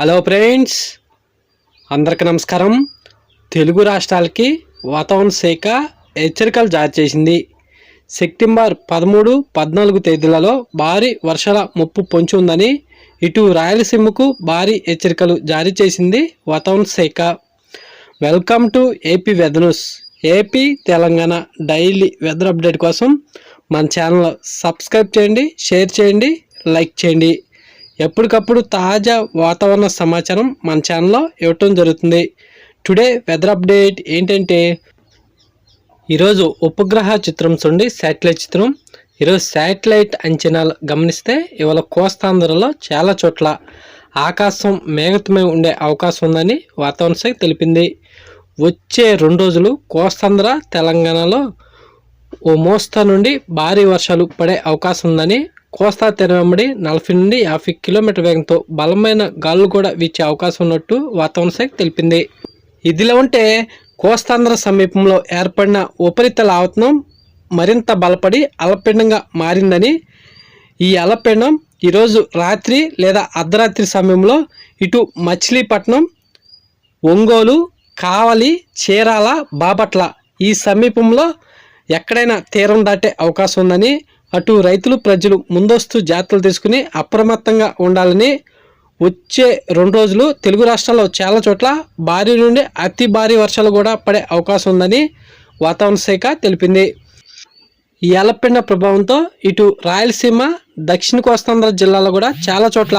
Hello friends అందరికి నమస్కారం. తెలుగు రాష్ట్రాలకి వాతావరణ శాఖ హెచ్చరికలు జారీ చేసింది. సెప్టెంబర్ పదమూడు పద్నాలుగు తేదీలలో భారీ వర్షాల ముప్పు పొంచి ఉందని ఇటు రాయలసీమకు భారీ హెచ్చరికలు జారీ చేసింది వాతావరణ శాఖ. Welcome to AP weather news AP Telangana daily weather update కోసం మన ఛానల్ సబ్స్క్రైబ్ చేయండి షేర్ చేయండి లైక్ చేయండి. ఎప్పటికప్పుడు తాజా వాతావరణ సమాచారం మన ఛానల్లో ఇవ్వటం జరుగుతుంది. టుడే వెదర్ అప్డేట్ ఏంటంటే ఈరోజు ఉపగ్రహ చిత్రం చూడండి శాటిలైట్ చిత్రం. ఈరోజు శాటిలైట్ అంచనాలు గమనిస్తే ఇవాళ కోస్తాంధ్రలో చాలా చోట్ల ఆకాశం మేఘతమై ఉండే అవకాశం ఉందని వాతావరణ శాఖ తెలిపింది. వచ్చే రెండు రోజులు కోస్తాంధ్ర తెలంగాణలో ఓ మోస్తా నుండి భారీ వర్షాలు పడే అవకాశం ఉందని కోస్తా తీరం వెంబడి నలభై నుండి యాభై కిలోమీటర్ వేగంతో బలమైన గాలులు కూడా వీచే అవకాశం ఉన్నట్టు వాతావరణ శాఖ తెలిపింది. ఇదిలా ఉంటే కోస్తాంధ్ర సమీపంలో ఏర్పడిన ఉపరితల ఆవతనం మరింత బలపడి అలపిండంగా మారిందని ఈ అలపిండం ఈరోజు రాత్రి లేదా అర్ధరాత్రి సమయంలో ఇటు మచిలీపట్నం ఒంగోలు కావలి చీరాల బాపట్ల ఈ సమీపంలో ఎక్కడైనా తీరం దాటే అవకాశం ఉందని అటు రైతులు ప్రజలు ముందస్తు జాగ్రత్తలు తీసుకుని అప్రమత్తంగా ఉండాలని వచ్చే రెండు రోజులు తెలుగు రాష్ట్రాల్లో చాలా చోట్ల భారీ నుండి అతి భారీ వర్షాలు కూడా పడే అవకాశం ఉందని వాతావరణ శాఖ తెలిపింది. ఈ అలపిండ ప్రభావంతో ఇటు రాయలసీమ దక్షిణ కోస్తాంధ్ర జిల్లాలో కూడా చాలా చోట్ల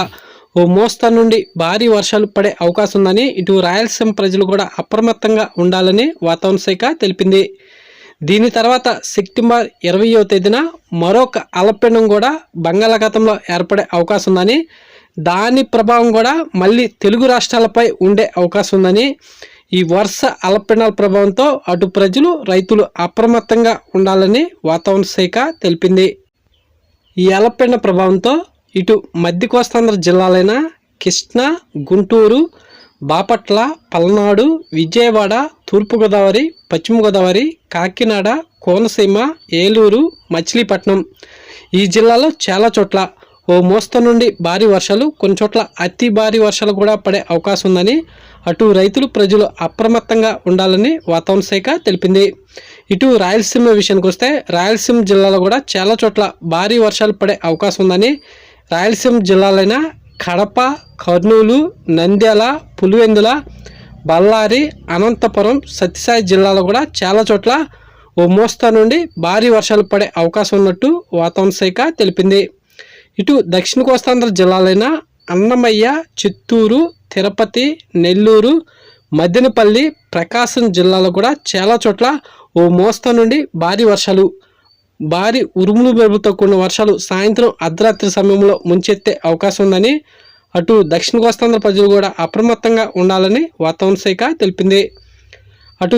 ఓ మోస్తరు నుండి భారీ వర్షాలు పడే అవకాశం ఉందని ఇటు రాయలసీమ ప్రజలు కూడా అప్రమత్తంగా ఉండాలని వాతావరణ శాఖ తెలిపింది. దీని తర్వాత సెప్టెంబర్ ఇరవయో తేదీన మరొక అల్పపీండం కూడా బంగాళాఖాతంలో ఏర్పడే అవకాశం ఉందని దాని ప్రభావం కూడా మళ్ళీ తెలుగు రాష్ట్రాలపై ఉండే అవకాశం ఉందని ఈ వర్ష అల్పపీండాల ప్రభావంతో అటు ప్రజలు రైతులు అప్రమత్తంగా ఉండాలని వాతావరణ శాఖ తెలిపింది. ఈ అల్పపీండ ప్రభావంతో ఇటు మధ్య కోస్తాంధ్ర జిల్లాలైన కృష్ణా గుంటూరు బాపట్ల పల్నాడు విజయవాడ తూర్పుగోదావరి పశ్చిమగోదావరి కాకినాడ కోనసీమ ఏలూరు మచిలీపట్నం. ఈ జిల్లాలో చాలా చోట్ల ఓ మోస్త నుండి భారీ వర్షాలు కొన్ని చోట్ల అతి భారీ వర్షాలు కూడా పడే అవకాశం ఉందని అటు రైతులు ప్రజలు అప్రమత్తంగా ఉండాలని వాతావరణ శాఖ తెలిపింది. ఇటు రాయలసీమ విషయానికి వస్తే రాయలసీమ జిల్లాలో కూడా చాలా చోట్ల భారీ వర్షాలు పడే అవకాశం ఉందని రాయలసీమ జిల్లాలైన కడప కర్నూలు నంద్యాల పులివెందుల బళ్ళారి అనంతపురం సత్యసాయి జిల్లాలో కూడా చాలా చోట్ల ఓ మోస్తా నుండి భారీ వర్షాలు పడే అవకాశం ఉన్నట్టు వాతావరణ శాఖ తెలిపింది. ఇటు దక్షిణ కోస్తాంధ్ర జిల్లాలైన అన్నమయ్య చిత్తూరు తిరుపతి నెల్లూరు మద్దెనపల్లి ప్రకాశం జిల్లాలో కూడా చాలా చోట్ల ఓ మోస్తా నుండి భారీ వర్షాలు భారీ ఉరుములు మెరుపుతో కూడిన వర్షాలు సాయంత్రం అర్ధరాత్రి సమయంలో ముంచెత్తే అవకాశం ఉందని అటు దక్షిణ కోస్తాంధ్ర ప్రజలు కూడా అప్రమత్తంగా ఉండాలని వాతావరణ శాఖ తెలిపింది. అటు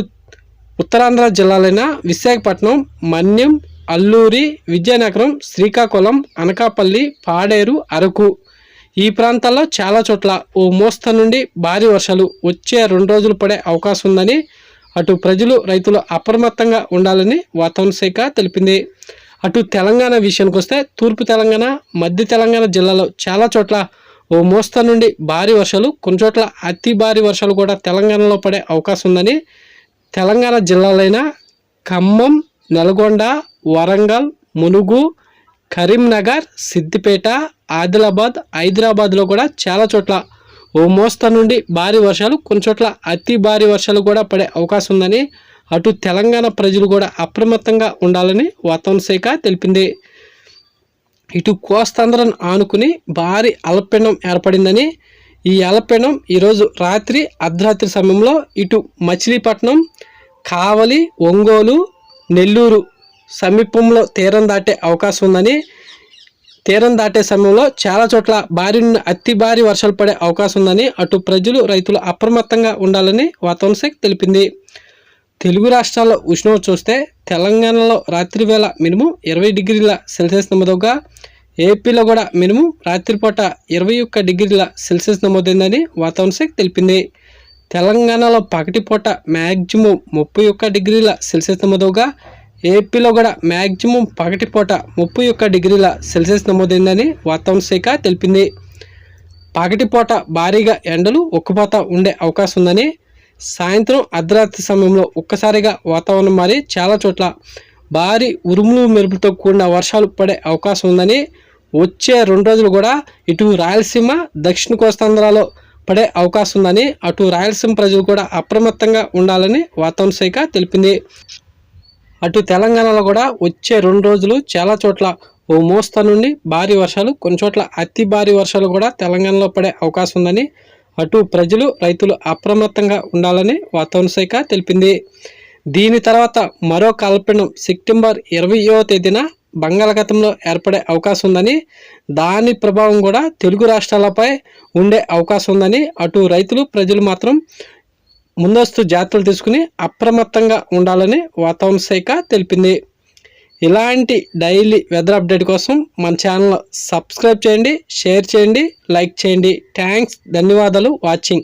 ఉత్తరాంధ్ర జిల్లాలైన విశాఖపట్నం మన్యం అల్లూరి విజయనగరం శ్రీకాకుళం అనకాపల్లి పాడేరు అరకు ఈ ప్రాంతాల్లో చాలా చోట్ల ఓ మోస్త నుండి భారీ వర్షాలు వచ్చే రెండు రోజులు పడే అవకాశం ఉందని అటు ప్రజలు రైతులు అప్రమత్తంగా ఉండాలని వాతావరణ శాఖ తెలిపింది. అటు తెలంగాణ విషయానికి వస్తే తూర్పు తెలంగాణ మధ్య తెలంగాణ జిల్లాలో చాలా చోట్ల ఓ మోస్తా నుండి భారీ వర్షాలు కొన్ని చోట్ల అతి భారీ వర్షాలు కూడా తెలంగాణలో పడే అవకాశం ఉందని తెలంగాణ జిల్లాలైన ఖమ్మం నల్గొండ వరంగల్ మునుగు కరీంనగర్ సిద్దిపేట ఆదిలాబాద్ హైదరాబాద్లో కూడా చాలా చోట్ల ఓ మోస్తా నుండి భారీ వర్షాలు కొన్ని చోట్ల అతి భారీ వర్షాలు కూడా పడే అవకాశం ఉందని అటు తెలంగాణ ప్రజలు కూడా అప్రమత్తంగా ఉండాలని వాతావరణ శాఖ తెలిపింది. ఇటు కోస్తాంధ్రను ఆనుకుని భారీ అల్పపీండం ఏర్పడిందని ఈ అల్పపీండం ఈరోజు రాత్రి అర్ధరాత్రి సమయంలో ఇటు మచిలీపట్నం కావలి ఒంగోలు నెల్లూరు సమీపంలో తీరం దాటే అవకాశం ఉందని తీరం దాటే సమయంలో చాలా చోట్ల భారీ నుండి అతి భారీ వర్షాలు పడే అవకాశం ఉందని అటు ప్రజలు రైతులు అప్రమత్తంగా ఉండాలని వాతావరణ శాఖ తెలిపింది. తెలుగు రాష్ట్రాల్లో ఉష్ణోగ్రత చూస్తే తెలంగాణలో రాత్రి వేళ మినిమం ఇరవై డిగ్రీల సెల్సియస్ నమోదుగా ఏపీలో కూడా మినిమం రాత్రిపూట ఇరవై ఒక్క డిగ్రీల సెల్సియస్ నమోదైందని వాతావరణ శాఖ తెలిపింది. తెలంగాణలో పగటిపూట మ్యాక్సిమం ముప్పై ఒక్క డిగ్రీల సెల్సియస్ నమోదుగా ఏపీలో కూడా మ్యాక్సిమం పగటిపూట ముప్పై ఒక్క డిగ్రీల సెల్సియస్ నమోదైందని వాతావరణ శాఖ తెలిపింది. పగటిపూట భారీగా ఎండలు ఉక్కుపోత ఉండే అవకాశం ఉందని సాయంత్రం అర్ధరాత్రి సమయంలో ఒక్కసారిగా వాతావరణం మారి చాలా చోట్ల భారీ ఉరుములు మెరుపులతో కూడిన వర్షాలు పడే అవకాశం ఉందని వచ్చే రెండు రోజులు కూడా ఇటు రాయలసీమ దక్షిణ కోస్తాంధ్రాలో పడే అవకాశం ఉందని అటు రాయలసీమ ప్రజలు కూడా అప్రమత్తంగా ఉండాలని వాతావరణ శాఖ తెలిపింది. అటు తెలంగాణలో కూడా వచ్చే రెండు రోజులు చాలా చోట్ల ఓ మోస్తా నుండి భారీ వర్షాలు కొన్ని చోట్ల అతి భారీ వర్షాలు కూడా తెలంగాణలో పడే అవకాశం ఉందని అటు ప్రజలు రైతులు అప్రమత్తంగా ఉండాలని వాతావరణ శాఖ తెలిపింది. దీని తర్వాత మరో కల్పనం సెప్టెంబర్ ఇరవయో తేదీన బంగాళాఖాతంలో ఏర్పడే అవకాశం ఉందని దాని ప్రభావం కూడా తెలుగు రాష్ట్రాలపై ఉండే అవకాశం ఉందని అటు రైతులు ప్రజలు మాత్రం ముందస్తు జాగ్రత్తలు తీసుకుని అప్రమత్తంగా ఉండాలని వాతావరణ శాఖ తెలిపింది. ఇలాంటి డైలీ వెదర్ అప్డేట్ కోసం మన ఛానల్ సబ్స్క్రైబ్ చేయండి షేర్ చేయండి లైక్ చేయండి. థ్యాంక్స్ ధన్యవాదాలు వాచింగ్.